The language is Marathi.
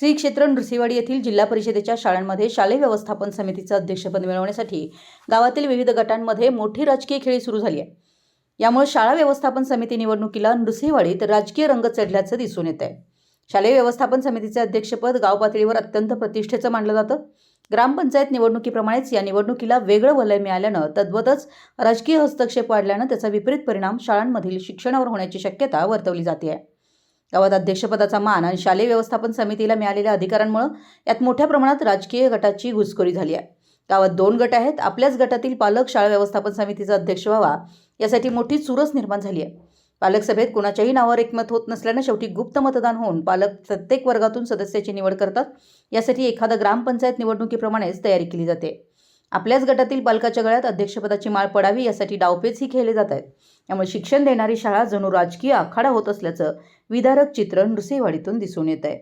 श्री क्षेत्र नृसिवाडी येथील जिल्हा परिषदेच्या शाळांमध्ये शालेय व्यवस्थापन समितीचं अध्यक्षपद मिळवण्यासाठी गावातील विविध गटांमध्ये मोठी राजकीय खेळी सुरू झाली आहे. यामुळे शाळा व्यवस्थापन समिती निवडणुकीला नृसिंहवाडीत राजकीय रंग चढल्याचं दिसून येत आहे शालेय व्यवस्थापन समितीचे अध्यक्षपद गाव पातळीवर अत्यंत प्रतिष्ठेचं मानलं जातं. ग्रामपंचायत निवडणुकीप्रमाणेच या निवडणुकीला वेगळं वलय मिळाल्यानं तद्वतच राजकीय हस्तक्षेप वाढल्यानं त्याचा विपरीत परिणाम शाळांमधील शिक्षणावर होण्याची शक्यता वर्तवली जाते आहे. गावात अध्यक्षपदाचा मान आणि शालेय व्यवस्थापन समितीला मिळालेल्या अधिकारांमुळे यात मोठ्या प्रमाणात राजकीय गटाची घुसखोरी झाली आहे. गावात दोन गट आहेत. आपल्याच गटातील पालक शाळा व्यवस्थापन समितीचा अध्यक्ष व्हावा यासाठी मोठी चुरस निर्माण झाली आहे. पालक सभेत कुणाच्याही नावावर एकमत होत नसल्यानं शेवटी गुप्त मतदान होऊन पालक प्रत्येक वर्गातून सदस्याची निवड करतात. यासाठी एखादा ग्रामपंचायत निवडणुकीप्रमाणेच तयारी केली जाते. आपल्याच गटातील पालकाच्या गळ्यात अध्यक्षपदाची माळ पडावी यासाठी डावपेचही खेळले जात आहेत. त्यामुळे शिक्षण देणारी शाळा जणू राजकीय आखाडा होत असल्याचं विदारक चित्र नृसिंहवाडीतून दिसून येत आहे